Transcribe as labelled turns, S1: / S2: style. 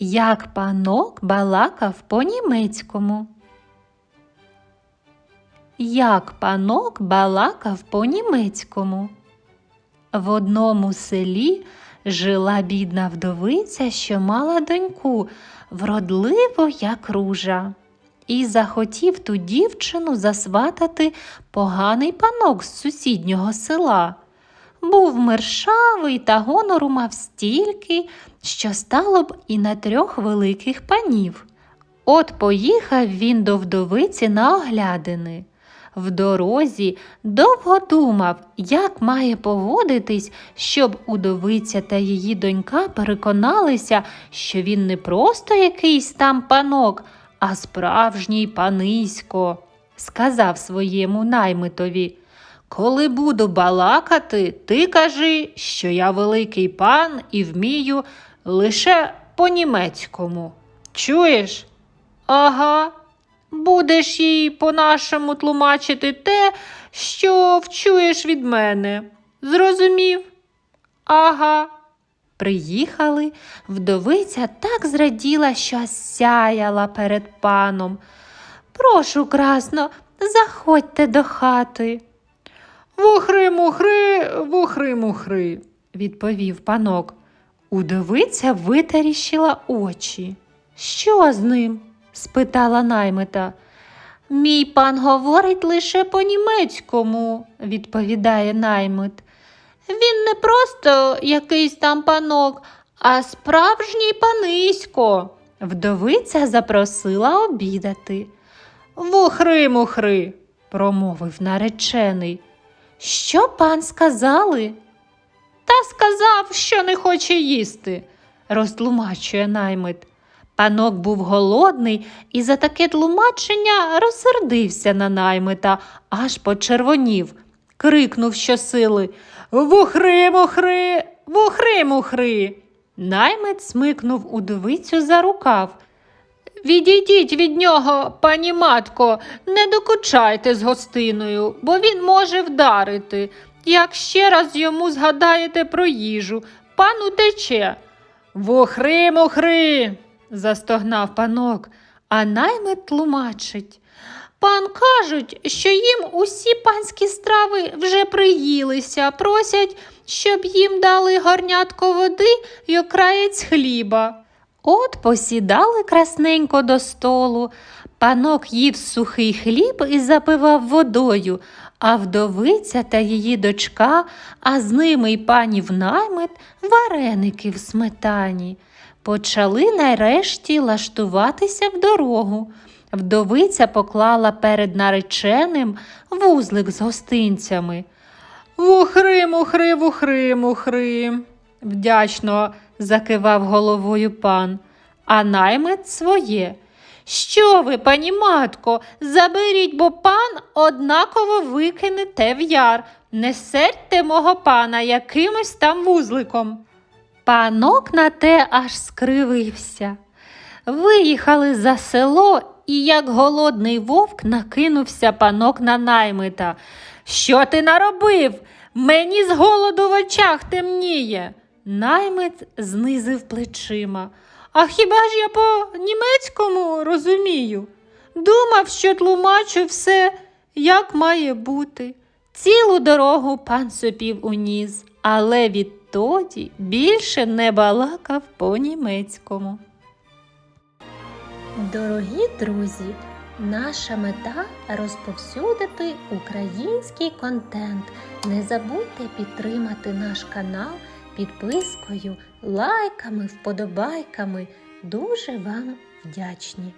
S1: Як панок балакав по-німецькому. Як панок балакав по-німецькому. В одному селі жила бідна вдовиця, що мала доньку, вродливо, як ружа, і захотів ту дівчину засватати поганий панок з сусіднього села. Був мершавий та гонору мав стільки, що стало б і на трьох великих панів. От поїхав він до вдовиці на оглядини. В дорозі довго думав, як має поводитись, щоб удовиця та її донька переконалися, що він не просто якийсь там панок, а справжній панисько. Сказав своєму наймитові. Коли буду балакати, ти кажи, що я великий пан і вмію лише по-німецькому. Чуєш? Ага. Будеш їй по-нашому тлумачити те, що вчуєш від мене. Зрозумів? Ага. Приїхали, вдовиця так зраділа, що сяяла перед паном. Прошу, красно, заходьте до хати. Вухри мухри, вухри мухри, відповів панок. Удовиця витаріщила очі. Що з ним? спитала наймита. Мій пан говорить лише по-німецькому, відповідає наймит. Він не просто якийсь там панок, а справжній панисько. Вдовиця запросила обідати. Вухри мухри, промовив наречений. Що пан сказали? Та сказав, що не хоче їсти, розтлумачує наймит. Панок був голодний і за таке тлумачення розсердився на наймита, аж почервонів, крикнув щосили Вухри, мухри, вухри, мухри. Наймит смикнув удовицю за рукав. Відійдіть від нього, пані матко, не докучайте з гостиною, бо він може вдарити. Як ще раз йому згадаєте про їжу, пан утече. Вухри, мухри, застогнав панок, а наймит тлумачить. Пан кажуть, що їм усі панські страви вже приїлися, просять, щоб їм дали горнятко води й окраєць хліба. От посідали красненько до столу. Панок їв сухий хліб і запивав водою, а вдовиця та її дочка, а з ними й панів наймит вареники в сметані. Почали нарешті лаштуватися в дорогу. Вдовиця поклала перед нареченим вузлик з гостинцями. Вухри, мухри, вухри, мухри, вдячно закивав головою пан, а наймит своє. Що ви, пані матко, заберіть, бо пан однаково викине те в яр. Не сердьте мого пана якимось там вузликом. Панок на те аж скривився. Виїхали за село, і, як голодний вовк, накинувся панок на наймита. Що ти наробив? Мені з голоду в очах темніє. Наймит знизив плечима. А хіба ж я по німецькому розумію? Думав, що тлумачу все, як має бути. Цілу дорогу пан сопів уніс, але відтоді більше не балакав по-німецькому.
S2: Дорогі друзі, наша мета розповсюдити український контент. Не забудьте підтримати наш канал підпискою, лайками, вподобайками. Дуже вам вдячні!